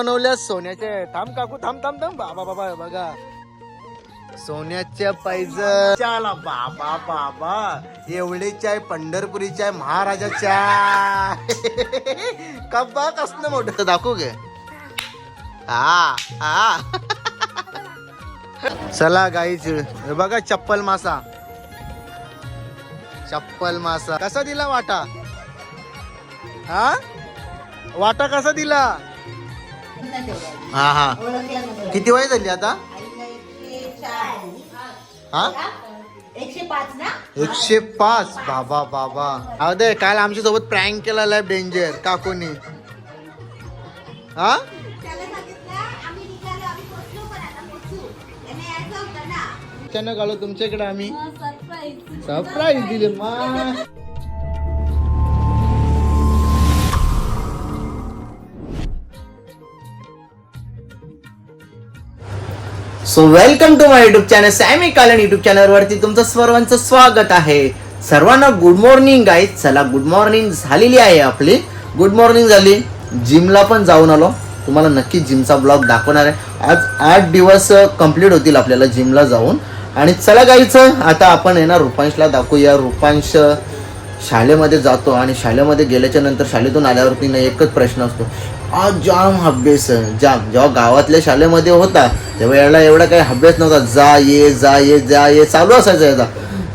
बनवल्या सोन्याचे. थांब काकू थांब थांब थांब. बाबा बाबा बघा. सोन्याच्या पायजला बाबा बाबा एवढी चाय पंढरपुरी चाय महाराजा चाय कब्बा कसलं मोठ. दाखवू गे हा हा. चला गाईच बघा चप्पल मासा. चप्पल मासा. कसा दिला वाटा? हा? वाटा कसा दिला? हा हा. किती वय झाली आता? हा? एकशे पाच ना? एकशे पाच. बाबा बाबा. अहो दे काल आमच्यासोबत प्रँक केलेला डेंजर काकूनी. हा? त्याला सांगितलं आम्ही निघालो आम्ही पोचलो पण आता पोचू. त्याने यायचं होतं ना. अचानक आलो तुमच्याकडे आम्ही. सरप्राईज दिले मा. So welcome to my YouTube channel Sammy Kalan YouTube चॅनलवरती तुमचं सर्वांचं स्वागत आहे. सर्वांना गुड मॉर्निंग आहे चला गुड मॉर्निंग झालेली आहे आपली. गुड मॉर्निंग झाली. जिमला पण जाऊन आलो. तुम्हाला नक्की जिमचा ब्लॉग दाखवणार आहे. आज आठ दिवस कंप्लीट होतील आपल्याला जिमला जाऊन. आणि चला गाईचं आता आपण आहे ना रुपांशला दाखवूया. रुपांश शाळेमध्ये जातो आणि शाळेमध्ये गेल्याच्यानंतर शाळेतून आल्यावरती ना एकच प्रश्न असतो. जाम अभ्यास आहे, जाम. जेव्हा गावातल्या शाळेमध्ये होता तेव्हा याला एवढा काही अभ्यास नव्हता. जा ये जा ये जा ये चालू असायचं याचा.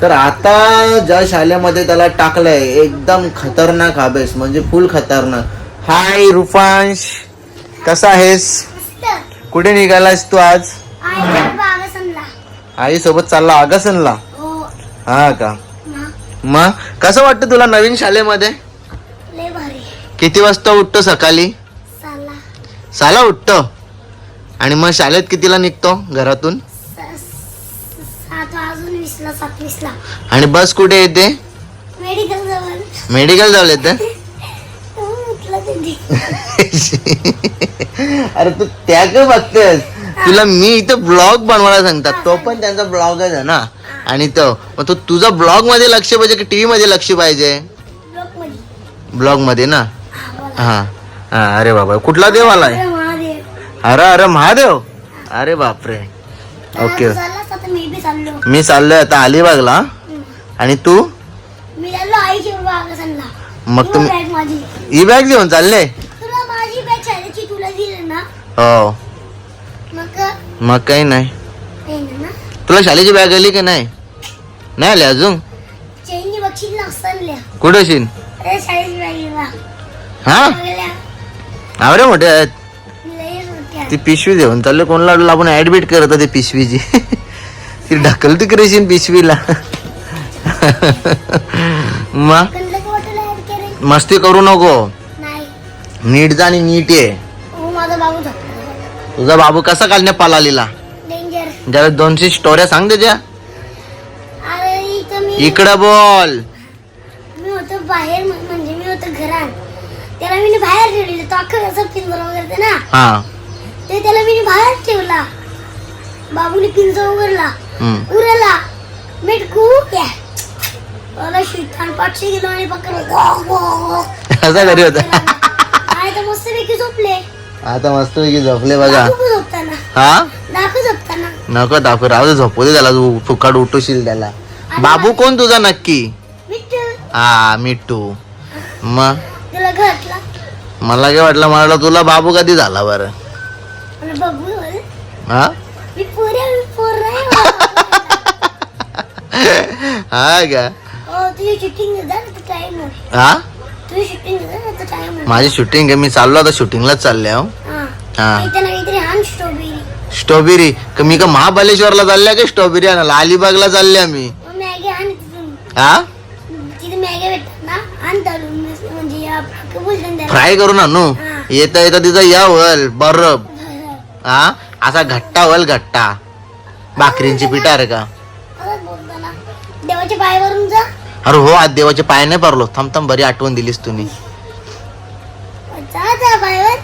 तर आता ज्या शाळेमध्ये त्याला टाकलंय एकदम खतरनाक अभ्यास म्हणजे फुल खतरनाक. हाय रुपांश. कसा आहेस? कुठे निघालास तू आज? आई सोबत चालला आगासनला? हा. का? मग कसं वाटतं तुला नवीन शाळेमध्ये? किती वाजता उठतो सकाळी? साला उठतो. आणि मग शाळेत कितीला निघतो घरातून? आणि बस कुठे येते? मेडिकल जवळ येते. अरे तू त्या बघतेस. तुला मी इथं ब्लॉग बनवायला सांगतात. तो पण त्यांचा ब्लॉगच आहे ना. आणि तो. मग तो तुझा ब्लॉगमध्ये लक्ष पाहिजे की टीव्ही मध्ये लक्ष पाहिजे? ब्लॉगमध्ये ना? हा अरे बाबा. कुठला देव आलाय? अरे अरे अरे महादेव. अरे बापरे. ओके मी चाललोय आता अलिबागला. आणि तू? मग तुम्ही ही बॅग घेऊन चालले? हो. मग? काही नाही. तुला शाळेची बॅग आली की नाही? नाही आली अजून? कुठं शिन अरे हा? आवरे मोठे आहेत. ती पिशवी देऊन चालले. कोणाला आपण ऍडमिट करत होते पिशवीची. ती ढकलती करेशीन पिशवीला. मग मस्ती करू नको. नीट जा आणि नीट ये. तुझा बाबू कसा काल डेंजर ज्याला दोनशे स्टोऱ्या सांग त्याच्या. इकडं बोल. मी होतो बाहेर म्हणजे मी होतो घरात. त्याला मी बाहेर ठेवलेलं. तो अख्खा असं पिंजरा वगैरे ना. हा. ते त्याला मी बाहेर ठेवला. बाबूने पिंजरा उघडला. उरला. मिटकू या मला शिटान पाचशे किलो आणि पकडलं. असा घरी होता. आणि तर मस्त पैकी झोपले. आता मस्त पैकी झोपले बघा. हा? झोपताना. नको दाखव. राहू झोपू दे त्याला. तू फुकाट उठवशील त्याला. बाबू कोण तुझा नक्की? हा मिट्टू. मग? मला काय वाटलं मला तुला बाबू कधी झाला बरं? हा. हा का हो हा माझी शूटिंग आहे मी चाललो आता शूटिंगलाच चालले हो हा हा स्ट्रॉबेरी मी का महाबलेश्वरला चालल्या का स्ट्रॉबेरी आणायला अलिबागला आण तिथून हा फ्राय करून आणू. येता येता तिचा या वल बरं बरं. हा? असा घट्टा वल घट्टा. भाकरींची पिठा अरे का? देवाच्या पायावरून जा. अरे हो आज देवाचे पाय नाही पडलो. थांब थांब बरी आठवण दिलीस तुम्ही जा जा पायावर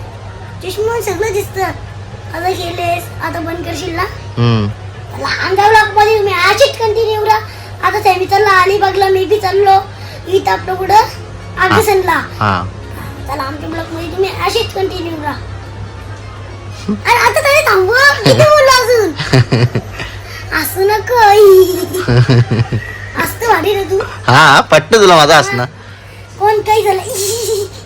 चष्मा सगळं दिसतं. आता केलेस आता बंद करशील ना? हम्म. लहानमध्ये तुम्ही अशीच कंटिन्यू राहा आता सॅमी चालला अलिबागला मी बी चाललो. इथं आपलं कुठं? आगसनला हा. चला आमच्या ब्लॉकमध्ये तुम्ही अशीच कंटिन्यू राहा अरे आता तरी थांबवा किती बोललो अजून? असं नको असतं भारी रे तू. हा पट्ट तुला माझा असणं. कोण काही झालं?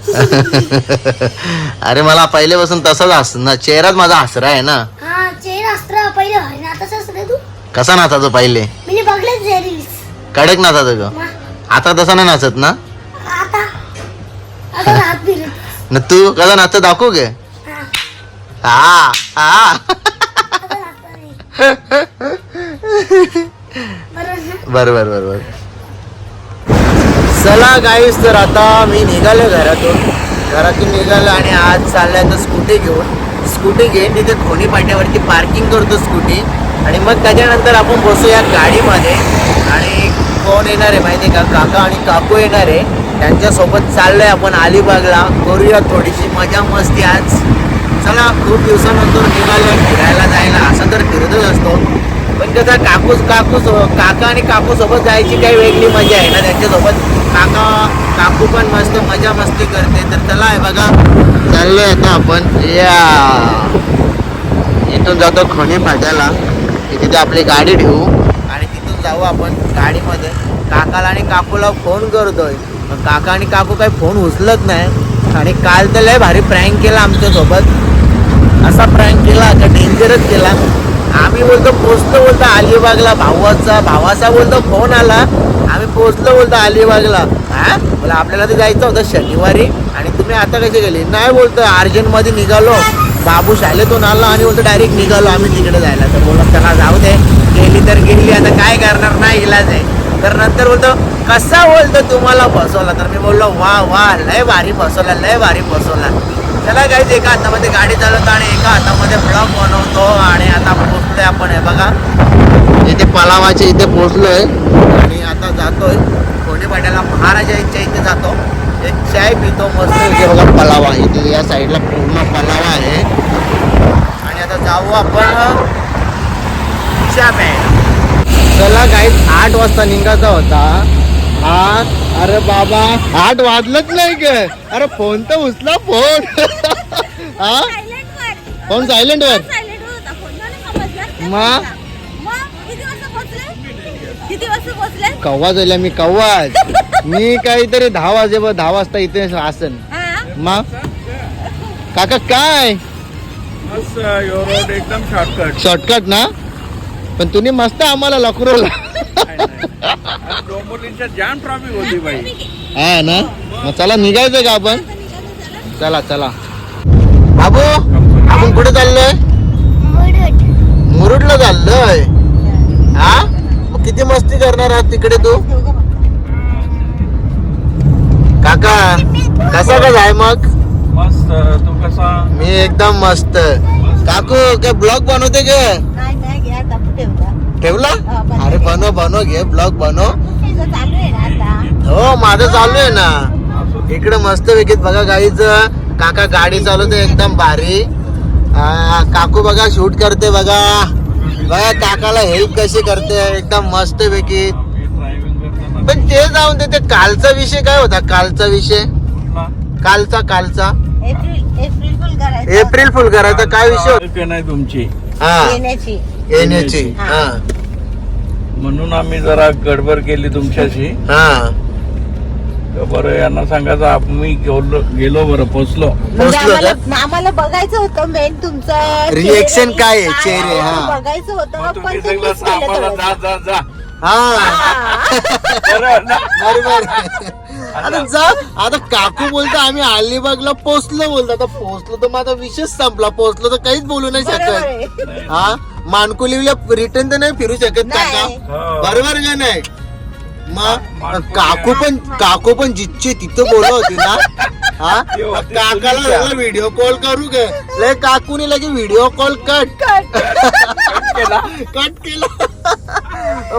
अरे मला पहिल्यापासून तसंच ना चेहराच माझा हसरा आहे ना. हा चेहरा असतं पहिले भारी ना आता असं रे तू. कसा नाचायचो पहिले? मी बघलेच जे रील्स कडक नाचायचं ग. आता तसा नाही नाचत ना? आता. आता न तू कसा नाचत दाखवू गे. हा हा बरोबर. बर बर बर बर चला गाईस तर आता मी निघालो घरातून. घरातून निघालो आणि आज चाललाय तर स्कूटी घेऊन. स्कूटी घेऊन तिथे खोणी पाट्यावरती पार्किंग करतो स्कूटी आणि मग त्याच्यानंतर आपण बसूया गाडीमध्ये. आणि कोण येणार आहे माहिती आहे का? काका आणि काकू येणार आहे. त्यांच्यासोबत चाललंय आपण अलिबागला. करूया थोडीशी मजा मस्ती आज. चला खूप दिवसानंतर निघालो फिरायला जायला असं तर फिरतच असतो. पण कसं काकूस काकूस काका आणि काकूसोबत जायची काही वेगळी मजा आहे ना त्यांच्यासोबत. काका काकू पण मस्त मजा मस्ती करते. तर चला आहे बघा चाललो आता आपण. या. इथून जातो खणी फाट्याला. तिथे आपली गाडी ठेवू. आणि तिथून जाऊ आपण गाडीमध्ये. काकाला आणि काकूला फोन करतोय. पण काका आणि काकू काही फोन उचलत नाही. आणि काल तर लय भारी प्रँक केला आमच्यासोबत. असा प्रँक केला का डेंजरच केला? आम्ही बोलतो पोचलो बोलतो अलिबागला. भावाचा भावाचा बोलतो फोन आला. आम्ही पोचलो बोलतो अलिबागला. हा? बोला आपल्याला तर जायचं होतं शनिवारी. आणि तुम्ही आता कसे गेले? नाही बोलतो अर्जंटमध्ये निघालो. बाबू शाळेतून आला आणि बोलतो डायरेक्ट निघालो आम्ही तिकडे जायला. तर बोलत त्याला जाऊ दे. गेली तर गेली. आता काय करणार? नाही इलाज आहे. तर नंतर बोलतो कसा बोलतो? तुम्हाला फसवला तर मी बोललो वा वा लय भारी फसवला लय भारी फसवला त्याला काहीच एका हातामध्ये गाडी चालवतो आणि एका हातामध्ये ब्लॉक बनवतो आणि आता पोचतोय आपण हे बघा. इथे पलावाच्या इथे पोचलोय आणि आता जातोय. कोणी पाट्याला महाराजांच्या इथे जातो. एक चाय पितो मस्त. इथे बघा पलावा. इथे या साईडला पूर्ण पलावा आहे. आणि आता जाऊ आपण. चहा प्यायला चला काही आठ वाजता निघायचा होता. आठ. अरे बाबा. आठ वाजलंच नाही ग. अरे फोन तर उचला फोन. हा? फोन सायलेंट वर. मग? किती वाजता पोहोचले कव्वा झाल्या मी कव्वाच मी काहीतरी दहा वाजे दहा वाजता इथे असन. हा मग काका काय? एकदम शॉर्टकट शॉर्टकट ना? पण तुम्ही मस्त आम्हाला लकुरवला डोंबोलीच्या जाम ट्रॉफिक होती बाई. हा ना? मग चला निघायचं का आपण? चला चला. बाबू आपण कुठे चाललोय? मुरड. मुरुडला चाललोय. हा? मग किती मस्ती करणार आहात तिकडे तू? काका कसा का जाय मग? मस्त तू कसा? मी एकदम मस्त. काकू काय ब्लॉग बनवते आता ठेवला. अरे बनव बनव घे ब्लॉग बनव तुझं चालू आहे ना आता हो माझं चालू आहे ना. इकडे मस्त वेगळीत बघा गाईच काका गाडी चालवते एकदम भारी. आ, काकू बघा शूट करते बघा. बघा काकाला हेल्प कशी करते एकदम मस्त करताना पण ते जाऊन ते कालचा विषय काय होता? कालचा विषय? कालचा कालचा. एप्रिल एप्रिल फुल करायचं. एप्रिल फुल करायचा काय विषय नाही तुमची. हा. येण्याची. येण्याची हा. म्हणून आम्ही जरा गडबड केली तुमच्याशी हा तर बरं यांना सांगायचं आम्ही गेलो गेलो बरं पोचलो म्हणजे पोचलो आम्हाला बघायचं होतं मेन तुमचं Reaction चेहरे- काय आहे? चेहरे, हा. बघायचं होतं पण तुम्ही ते सगळं miss केलं आम्हाला थोडंसं. जा जा जा हा हा. ना? बरोबर आता जा. आता काकू बोलतो आम्ही अलिबागला पोहोचलो बोलतो. आता पोहोचलो तर माझा विषय संपला. पोहोचलो तर काहीच बोलू नाही शकत. हा? मानकुलीला रिटर्न तर नाही फिरू शकत काका. नाही. हो. बरोबर का नाही? मग काकू पण काकू पण जिथचे तिथं बोलत होती ना. हा? काकाला. व्हिडिओ कॉल करू गे लय काकूने लगे व्हिडिओ कॉल कट केला. कट केला.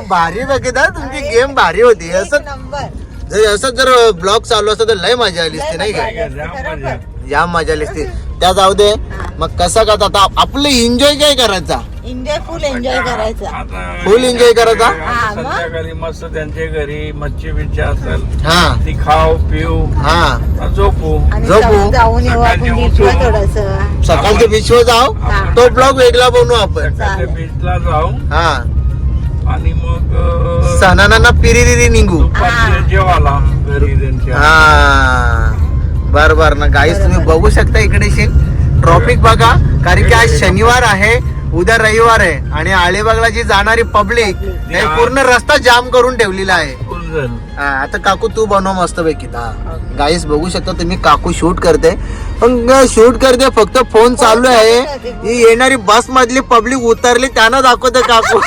भारी बघित हा तुमची गेम भारी होती. असं जर असं जर ब्लॉग चालू असतं तर लय मजा आली असते नाही का? जाम मजा. या मजा आली असते. त्या जाऊ दे. मग कसा का आता? आपलं एन्जॉय काय करायचा? एन्जॉय फुल एन्जॉय करायचं. Full enjoy करायचा? आता हा, मग? संध्याकाळी मस्त त्यांच्या घरी मच्छी बिच्छी असेल हा. ती खाऊ पिऊ. हा. झोपू. आणि झोपू. जाऊ- जाऊन येऊ आपण सकाळचे बीचवर उठू. थोडस. सकाळच्या बीचवर जाऊ. तो ब्लॉग वेगळा बनवू आपण. सकाळच्या बीचला जाऊ. हा. आणि मग सणाना पिरी निघू. त्यांच्या. हा. बर बर. ना गाईस तुम्ही बघू शकता इकडे ट्रॉफिक बघा कारण की आज शनिवार आहे उद्या रविवार आहे. आणि अलिबागला जी जाणारी पब्लिक हे पूर्ण रस्ता जाम करून ठेवलेला आहे. हा, आता काकू तू बनव मस्त पैकी हा. गाईस बघू शकता तुम्ही काकू शूट करते. पण शूट करते फक्त फोन चालू आहे. ही येणारी बस मधली पब्लिक उतरली त्यांना दाखवते काकू.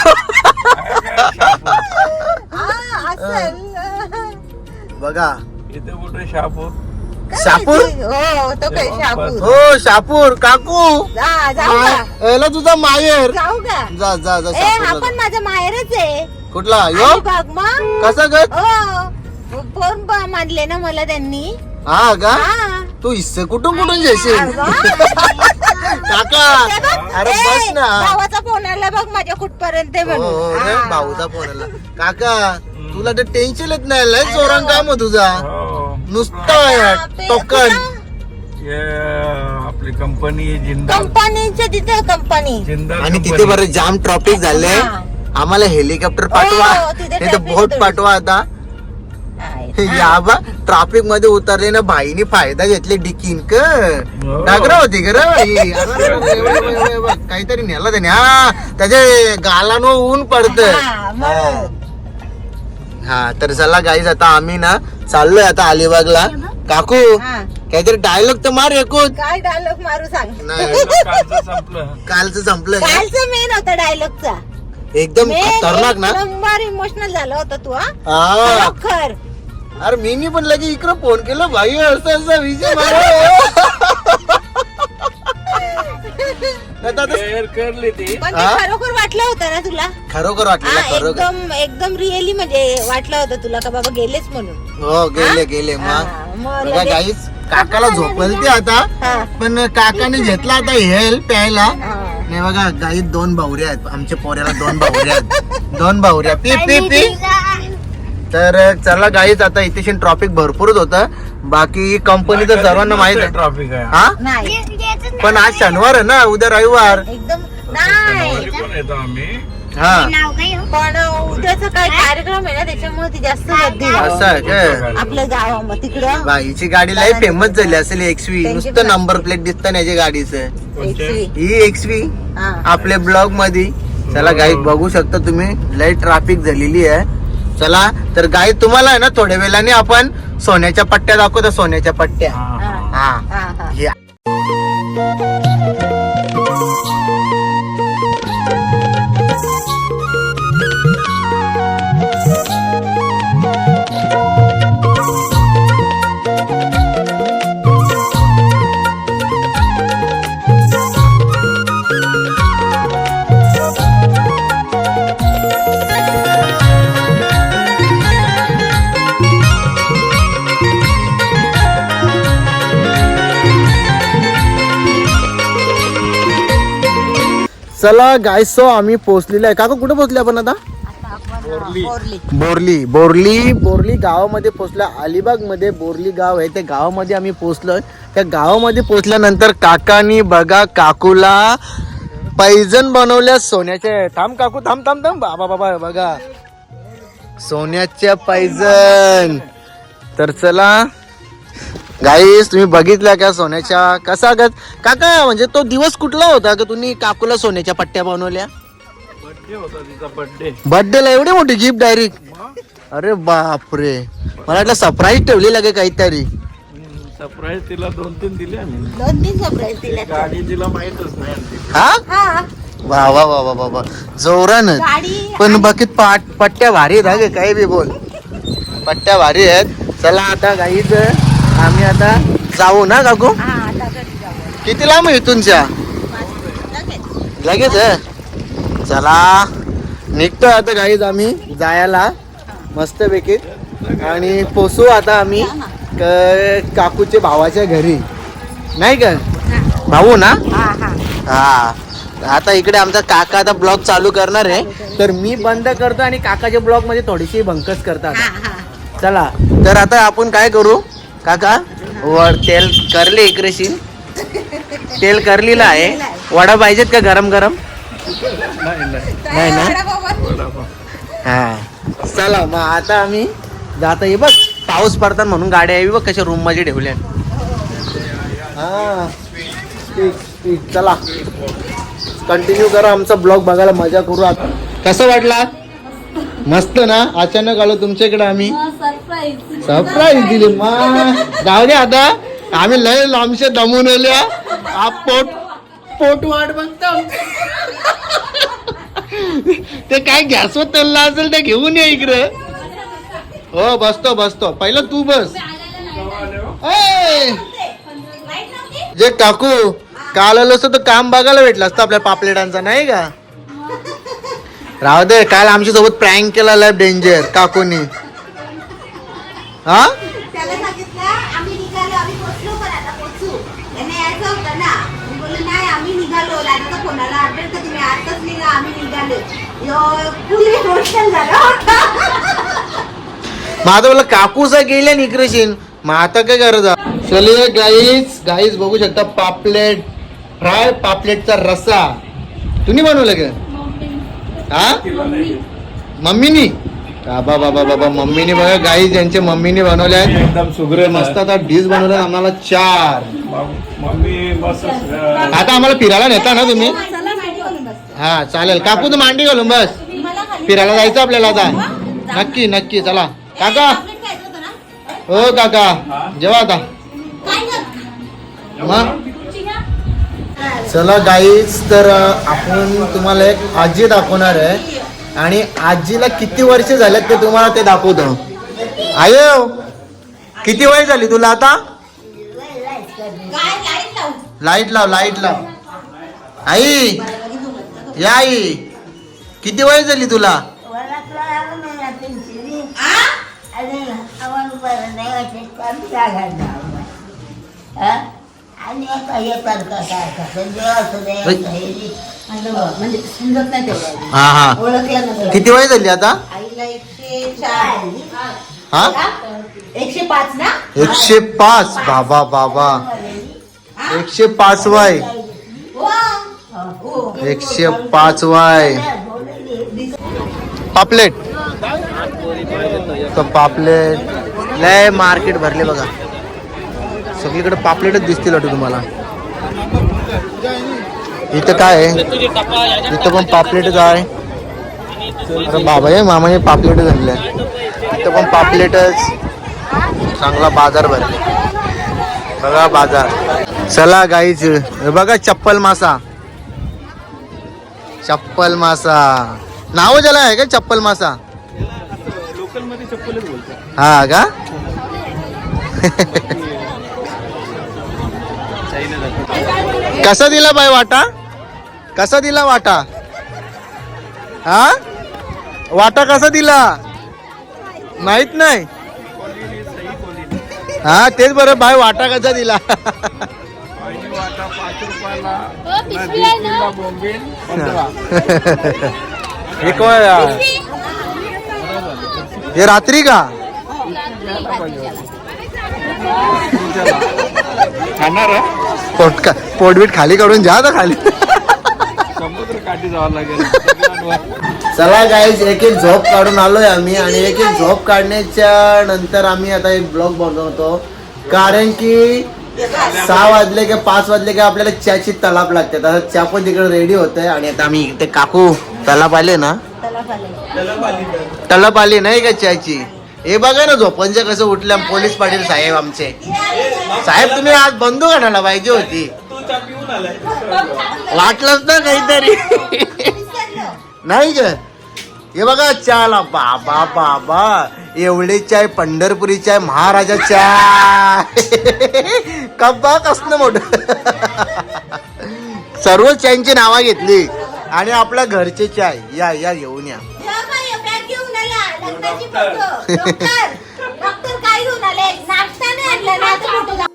बघा. इथे कुठे शापूर? शापूर हो तो काय शापूर? हो शापूर. काकू. जा जाऊ का याला तुझा माहेर. जाऊ का? जा जा जा ए हा शापूरला पण माझा माहेरच आहे. कुठला? यो? अलिबाग मग. कसा ग? हो. फोन मानले ना मला त्यांनी. हा का? हा. तू हिस्से कुठून कुठून जेशील काका अरे ए, बस ना. भावाचा फोन आला बघ माझ्या कुठपर्यंत आहे हो, हो, म्हणून रे, हा. भाऊचा फोन आला. काका तुला तर टेन्शन येत नाही लय जोरान काम आहे तुझा. हो. नुसतं टोकन. आपली कंपनी जिंदाल. कंपनीच्या तिथे कंपनी जिंदाल आणि तिथे. बरं जाम ट्रॉफिक झाले. हा. आम्हाला हेलिकॉप्टर पाठवा. हो, नाही तर बोट होतं. पाठवा आता. या बा ट्रॉफिकमध्ये उतरले ना भाईने फायदा घेतले डिकीन क हो. डागरा होती का रे बाई. अरे, अरे, अरे, अरे, अरे, अरे, अरे, काहीतरी नेला त्याने. हा त्याचे गालानो ऊन पडत हा. हा तर चला गाईज आता आम्ही ना चाललोय आता अलिबागला. काकू. काहीतरी डायलॉग तर मार काय डायलॉग मारू सांग? नाही कालचं संपलं. कालचं संपलं कालचं मेन होता डायलॉगचा एकदम खतरनाक ना? नंबर इमोशनल झाला होता तू हा? हा खर अरे मी पण लगे इकडं फोन केलं भाई असं असं विजय मारा नाही तर आता शेअर करली ती. पण ते हा? खरोखर वाटलं होतं ना तुला? खरोखर वाटलेलं हा, खरोखर. एकदम एकदम रिअली म्हणजे वाटलं होतं तुला का बाबा गेलेच म्हणून. हो गेले गेले हा, मग मग बघा लगेच- गाईच काकाला झोपलते आता हा. पण काकाने घेतला आता हेल्प प्यायला. हा. नाही बघा गाईत दोन भावऱ्या आहेत. आमच्या पोऱ्याला दोन भावऱ्या आहेत. दोन भावऱ्या पी पी पी. तर चला गाईच आता इथे ट्रॉफिक भरपूरच होतं. बाकी कंपनी तर सर्वांना माहीत आहे. ट्रॉफिक आहे हा? नाही. पण आज शनिवार आहे ना उद्या रविवार. एकदम आम्ही. हा. नाव काय हो? पण उद्याचा काय कार्यक्रम आहे ना त्याच्यामुळे ती जास्त गर्दी असं आहे काय? आपल्या गावामध्ये तिकडं. बाईची गाडी लय फेमस झाली असेल एक्सवी नुसतं नंबर प्लेट दिसत ना याच्या गाडीचं? एकवी. ही एक्सवी हा. आपल्या ब्लॉगमध्ये चला गाईत बघू शकता तुम्ही. लय ट्रॅफिक झालेली आहे. चला तर गाई तुम्हाला आहे ना थोड्या वेळाने आपण सोन्याच्या पट्ट्या दाखवतो सोन्याच्या पट्ट्या. हा, हा. हा. हा हा, चला गाईस सो आम्ही पोहोचलेलो आहे. काका कुठे पोहोचले आपण आता? बोरली. बोरली. बोरली. बोरली गावामध्ये पोहोचला. अलिबागमध्ये बोरली गाव आहे. त्या गावामध्ये आम्ही पोहोचलोय. त्या गावामध्ये पोहोचल्यानंतर काकानी बघा काकूला पैजण बनवल्या सोन्याचे. थांब काकू थांब थांब थांब. बाबा बाबा बघा. सोन्याच्या पैजण. तर चला गाईस तुम्ही बघितल्या का सोन्याच्या कसा ग काका म्हणजे तो दिवस कुठला होता का तुम्ही काकूला सोन्याच्या पट्ट्या बनवल्या? बर्थडे होता तिचा बर्थडे बर्थडे ला एवढी मोठी गिफ्ट डायरेक्ट अरे बापरे. मला वाटलं सरप्राईज ठेवली लागे काहीतरी. सरप्राईज तिला दोन तीन दिले आम्ही. दोन तीन सरप्राईज दिल्या गाडी तिला माहितच नाही. हा? हा. वा वा वा वा वा जोरान गाडी पण बाकी पाट पट्ट्या भारी आहेत हा गे, काही बी बोल. पट्ट्या भारी आहेत. चला आता गाईच आम्ही आता जाऊ ना काकू? किती लांब आहे इथूनच्या? लगेच चला निघतो आता गाईज आम्ही जायला मस्त पैकी आणि पोचू आता आम्ही काकूच्या भावाच्या घरी. नाही का? भाऊ ना? हा हा. हा. आता इकडे आमचा काका आता ब्लॉग चालू करणार आहे. तर मी बंद करतो आणि काकाच्या ब्लॉगमध्ये थोडीशी भंकस करतात. चला. तर आता आपण काय करू? काका वर तेल करले इकडेशील तेल करलेलं आहे. वडा पाहिजेत का गरम गरम? नाही ना? हा. चला मग आता आम्ही जाता ये बघ पाऊस पडतात म्हणून गाड्या यावी बघ कशा रूममध्ये ठेवल्या हा. ठीक ठीक चला. कंटिन्यू करा आमचा ब्लॉग बघायला मजा करू आता. कसं वाटला? मस्त ना? अचानक आलो तुमच्याकडे आम्ही. सरप्राईज दिली मग जाऊ दे आता. आम्ही लय लांबशे दमून आले. हा. पोट पोट वाट बघतो. ते काय गॅसवर तल्ला असेल ते घेऊन ये इकडे. हो बसतो बसतो. पहिलं तू बस. जे टाकू काल आलो असतो तर काम बघायला भेटलं असतं आपल्या पापलेटांचा नाही का? राहू दे काल आमच्यासोबत प्रँक केला लाईफ डेंजर काकूनी. हा त्याला सांगितलं आम्ही निघालो आम्ही पोचलो पण आता पोचू. त्याने यायचं होतं ना. मी बोलले नाही आम्ही निघालो. लाईनचा फोनाला अपडेट तर तुम्ही? आताच निघा आम्ही निघालो. यो फुल इमोशनल झाला होता. मग आता बोला काकूचा गेल्या निकरेशीन. मग आता काय करायचं चलिए गाईज गाईज बघू शकता पापलेट फ्राय पापलेटचा रस्सा. तुम्ही बनवलं का? हा मम्मीनी? बाबा बाबा बाबा मम्मीने बघा गाईज यांच्या मम्मीने बनवले आहेत. एकदम सुग्र मस्त. आता डिश बनवलं आम्हाला चार. मम्मी आता आम्हाला फिरायला नेता ना तुम्ही? हा चालेल. काकू तू मांडी घालून बस. फिरायला जायचं आपल्याला आता. नक्की नक्की चला. काका. हो काका. जेव्हा आता. मग चला गाईज तर आपण तुम्हाला एक आजी दाखवणार आहे. आणि आजीला किती वर्ष झालेत ते तुम्हाला ते दाखवतो. आयो किती वय झाली तुला आता? काय लाइट लावू लाइट लाव. लाइट लाव आई या आई किती वय झाली तुला? आ? म्हणजे समजत नाही तेवढं हा हा. ओळखलं नसेल किती वय झाली आता? आईला एकशे चार. हा? एकशे पाच ना? एकशे पाच. बाबा बाबा. एकशे पाच वय. एकशे पाच वय. पापलेट. तो पापलेट. लय मार्केट भरले बघा. सगळीकडे पापलेटच दिसतील वाटतं तुम्हाला. इथं काय आहे? इथं पण पापलेटच आहे. अरे बाबा हे मामाने पापलेट धरले इथं पण पापलेटच. चांगला बाजार भरले. बघा बाजार. चला गाईच हे बघा चप्पल मासा. चप्पल मासा. नाव ज्याला आहे का चप्पल मासा? लोकलमध्ये चप्पलच बोलतात. हा का? कसा दिला बाय वाटा? कसा दिला वाटा? हा? वाटा कसा दिला? माहीत नाही. हा तेच बरं बाय वाटा कसा दिला? एक हे रात्री का? खाणार पोट का पोटबीट खाली काढून जा आता खाली. समुद्र काठी जावं लागेल. चला गाईज एक एक झोप काढून आलोय आम्ही आणि एक एक झोप काढण्याच्या नंतर आम्ही आता एक ब्लॉग बनवतो. कारण की सहा वाजले की पाच वाजले की आपल्याला चहाची तलाप लागते. आता चहा पण तिकडे रेडी होतंय आणि आता आम्ही ते काकू तलाप आले ना? तलाप आली नाही का चहाची? हे बघा ना झोपणचे कसं उठल्या पोलीस पाटील साहेब आमचे. साहेब तुम्ही आज बंदूक आणायला पाहिजे होती. वाटलंच ना काहीतरी. नाही ग. हे बघा चहाला बाबा बाबा एवढे चाय पंढरपुरी चाय महाराजा चाय कब्बा कसलं मोठ. सर्व चायची नावा घेतली. आणि आपल्या घरचे चाय या या घेऊन या. डॉक्टर. डॉक्टर काय घेऊन आले? नाश्ता नाही आणला ना